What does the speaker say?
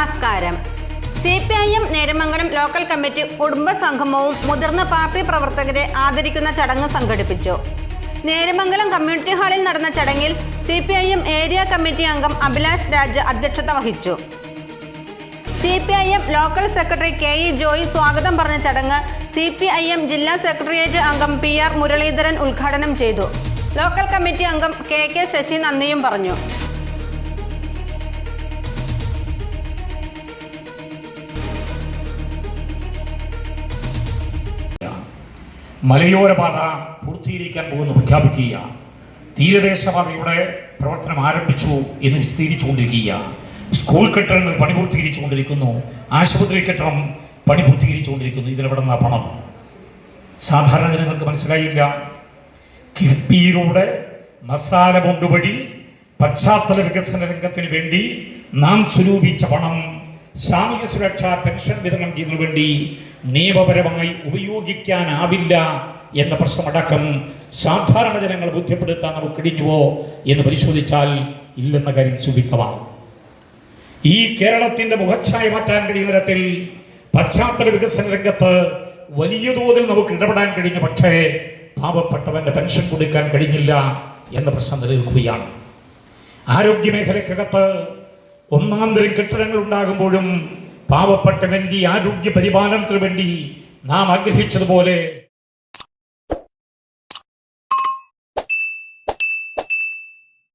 നമസ്കാരം. C P I M Neramangalam local committee കുടുംബ സംഗമവും മുതിർന്ന പാർട്ടി പ്രവർത്തകരെ ആദരിക്കുന്ന ചടങ്ങ് സംഘടിപ്പിച്ചു. നേരമംഗലം കമ്മ്യൂണിറ്റി ഹാളിൽ നടന്ന ചടങ്ങിൽ C P I M area committee അംഗം അഭിലാഷ് രാജ് അധ്യക്ഷത വഹിച്ചു. C P I M local secretary K E Joy സ്വാഗതം പറഞ്ഞ ചടങ്ങ് സി പി ഐ എം ജില്ലാ സെക്രട്ടേറിയറ്റ് അംഗം പി ആർ മുരളീധരൻ ഉദ്ഘാടനം ചെയ്തു. ലോക്കൽ കമ്മിറ്റി അംഗം കെ കെ ശശി നന്ദിയും പറഞ്ഞു. മലയോര പാത പൂർത്തീകരിക്കാൻ പോകുന്നു പ്രഖ്യാപിക്കുക തീരദേശപാതയുടെ പ്രവർത്തനം ആരംഭിച്ചു എന്ന് വിശദീകരിച്ചുകൊണ്ടിരിക്കുക സ്കൂൾ കെട്ടിടങ്ങൾ പണി പൂർത്തീകരിച്ചുകൊണ്ടിരിക്കുന്നു ആശുപത്രി കെട്ടിടം പണി പൂർത്തീകരിച്ചുകൊണ്ടിരിക്കുന്നു ഇതിലെവിടെ നിന്നാ പണം? സാധാരണ ജനങ്ങൾക്ക് മനസ്സിലായില്ല. കിഫ്ബിയിലൂടെ മസാല കൊണ്ടുപടി പശ്ചാത്തല വികസന രംഗത്തിന് വേണ്ടി നാം സ്വരൂപിച്ച പണം സാമൂഹ്യ സുരക്ഷാ പെൻഷൻ വിതരണം ചെയ്യുന്നതിനു വേണ്ടി നിയമപരമായി ഉപയോഗിക്കാനാവില്ല എന്ന പ്രശ്നമടക്കം സാധാരണ ജനങ്ങൾ ബോധ്യപ്പെടുത്താൻ നമുക്ക് ഇടിഞ്ഞുവോ എന്ന് പരിശോധിച്ചാൽ ഇല്ലെന്ന കാര്യം സുവിക്തമാണ് ഈ കേരളത്തിന്റെ മുഖച്ഛായ മാറ്റാൻ കഴിയുന്ന തരത്തിൽ പശ്ചാത്തല വികസന രംഗത്ത് വലിയ തോതിൽ നമുക്ക് ഇടപെടാൻ കഴിഞ്ഞു പക്ഷേ പാവപ്പെട്ടവന്റെ പെൻഷൻ കൊടുക്കാൻ കഴിഞ്ഞില്ല എന്ന പ്രശ്നം നിലനിൽക്കുകയാണ്. ആരോഗ്യ മേഖലക്കകത്ത് ഒന്നാം തരം കെട്ടിടങ്ങൾ ഉണ്ടാകുമ്പോഴും പാവപ്പെട്ടവന്റെ ആരോഗ്യ പരിപാലനത്തിനു വേണ്ടി നാം ആഗ്രഹിച്ചതുപോലെ